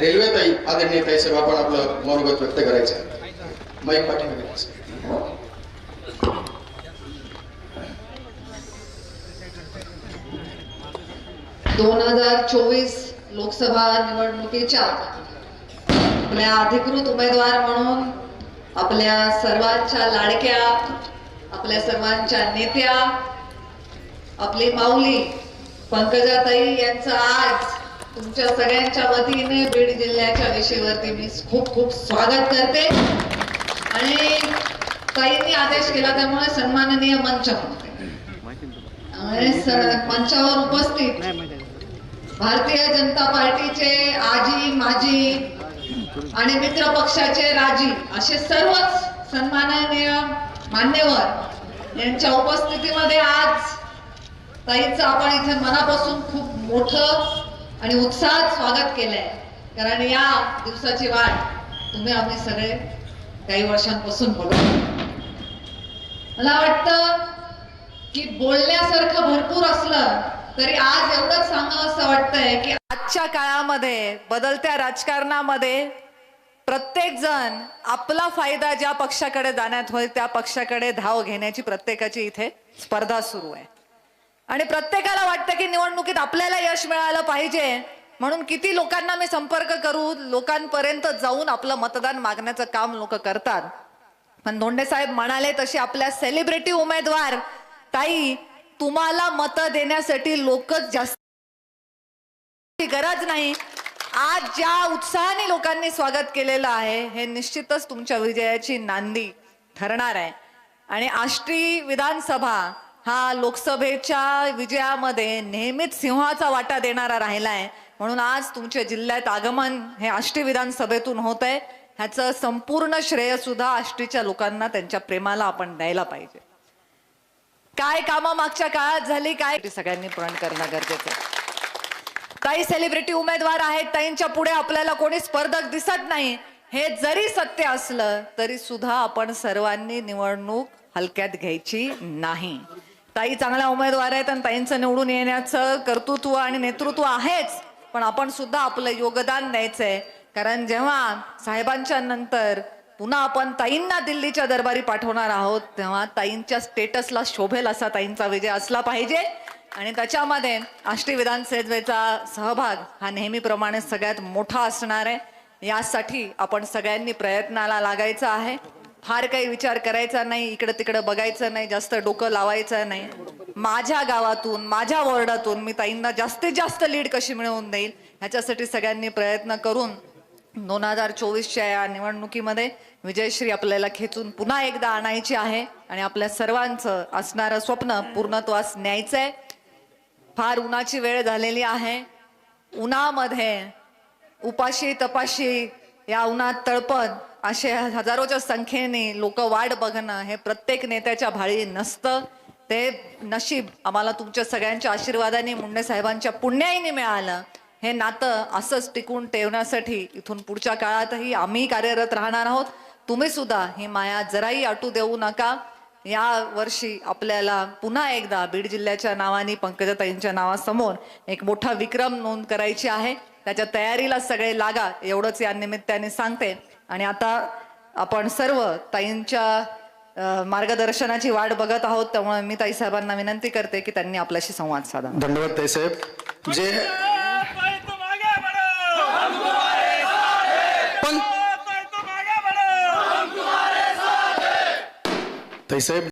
Railway ताई आदरणीय ताई साहेब आपण आपलं मनोगत व्यक्त करायचं. माईक पाठीमागे दोन हजार चोवीस लोकसभा निवडणुकीच्या आपल्या अधिकृत उमेदवार म्हणून आपल्या सर्वांच्या लाडक्या आपल्या सर्वांच्या नेत्या आपली माऊली पंकजाताई यांचं आज तुमच्या सगळ्यांच्या वतीने बीड जिल्ह्याच्या विषयीवरती मी खूप खूप स्वागत करते. आणि ताईंनी आदेश केला त्यामुळे सन्माननीय मंच म्हणते त्यामुळे स- मंचावर उपस्थित भारतीय जनता पार्टीचे आजी माजी आणि मित्र पक्षाचे राजी असे सर्वच सन्माननीय मान्यवर यांच्या उपस्थितीमध्ये आज ताईंचं आपण इथे मनापासून खूप मोठं आणि उत्साहात स्वागत केलंय. कारण या दिवसाची वाट तुम्ही आम्ही सगळे काही वर्षांपासून बोलतो मला वाटतं की बोलण्यासारखं भरपूर असलं तरी आज एवढंच सांगावं असं वाटतंय की आजच्या काळामध्ये बदलत्या राजकारणामध्ये प्रत्येक जण आपला फायदा ज्या पक्षाकडे जाण्यात होईल त्या पक्षाकडे धाव घेण्याची प्रत्येकाची इथे स्पर्धा सुरू आहे. आणि प्रत्येकाला वाटतं की निवडणुकीत आपल्याला यश मिळालं पाहिजे. म्हणून किती लोकांना मी संपर्क करू लोकांपर्यंत जाऊन आपलं मतदान मागण्याचं काम लोक करतात. पण धोंडे साहेब म्हणाले तशी आपल्या सेलिब्रिटी उमेदवार ताई तुम्हाला मत देण्यासाठी लोकच जास्त गरज नाही. आज ज्या उत्साहाने लोकांनी स्वागत केलेलं आहे हे निश्चितच तुमच्या विजयाची नांदी ठरणार आहे. आणि आष्टी विधानसभा हा लोकसभेच्या विजयामध्ये नेहमीच सिंहाचा वाटा देणारा राहिलाय. म्हणून आज तुमच्या जिल्ह्यात आगमन हे आष्टी विधानसभेतून होत आहे ह्याचं संपूर्ण श्रेय सुद्धा आष्टीच्या लोकांना त्यांच्या प्रेमाला आपण द्यायला पाहिजे. काय कामं मागच्या काळात झाली काय सगळ्यांनी पूर्ण करणं गरजेचं आहे. ताई सेलिब्रिटी उमेदवार आहेत ताईंच्या पुढे आपल्याला कोणी स्पर्धक दिसत नाही. हे जरी सत्य असलं तरी सुद्धा आपण सर्वांनी निवडणूक हलक्यात घ्यायची नाही. ताई चांगल्या उमेदवार आहेत आणि ताईंचं निवडून येण्याचं कर्तृत्व आणि नेतृत्व आहेच. पण आपण सुद्धा आपलं योगदान द्यायचंय. कारण जेव्हा साहेबांच्या नंतर पुन्हा आपण ताईंना दिल्लीच्या दरबारी पाठवणार आहोत तेव्हा ताईंच्या स्टेटसला शोभेल असा ताईंचा विजय असला पाहिजे. आणि त्याच्यामध्ये आष्टी विधानसभेचा सहभाग हा नेहमीप्रमाणे सगळ्यात मोठा असणार आहे. यासाठी आपण सगळ्यांनी प्रयत्नाला लागायचं आहे. फार काही विचार करायचा नाही इकडं तिकडं बघायचं नाही जास्त डोकं लावायचं नाही. माझ्या गावातून माझ्या वॉर्डातून मी ताईंना जास्तीत जास्त लीड कशी मिळवून देईल ह्याच्यासाठी सगळ्यांनी प्रयत्न करून दोन हजार चोवीसच्या या निवडणुकीमध्ये विजयश्री आपल्याला खेचून पुन्हा एकदा आणायची आहे आणि आपल्या सर्वांचं असणारं स्वप्न पूर्णत्वास न्यायचंय. फार उन्हाची वेळ झालेली आहे. उन्हामध्ये उपाशी तपाशी या उन्हात तळपत असे हजारोच्या संख्येने लोक वाट बघणं हे प्रत्येक नेत्याच्या भाळी नसतं. ते नशीब आम्हाला तुमच्या सगळ्यांच्या आशीर्वादाने मुंडे साहेबांच्या पुण्याईने मिळालं. हे नातं असंच टिकून ठेवण्यासाठी इथून पुढच्या काळातही आम्ही कार्यरत राहणार आहोत. तुम्ही सुद्धा ही माया जराही आटू देऊ नका. या वर्षी आपल्याला पुन्हा एकदा बीड जिल्ह्याच्या नावाने पंकजाताईंच्या नावासमोर एक मोठा विक्रम नोंद करायची आहे. त्याच्या तयारीला सगळे लागा एवढंच या निमित्ताने सांगते. आणि आता आपण सर्व ताईंच्या मार्गदर्शनाची वाट बघत आहोत त्यामुळे मी ताई साहेबांना विनंती करते की त्यांनी आपल्याशी संवाद साधा. धन्यवाद ताई साहेब. जे पण ताई साहेब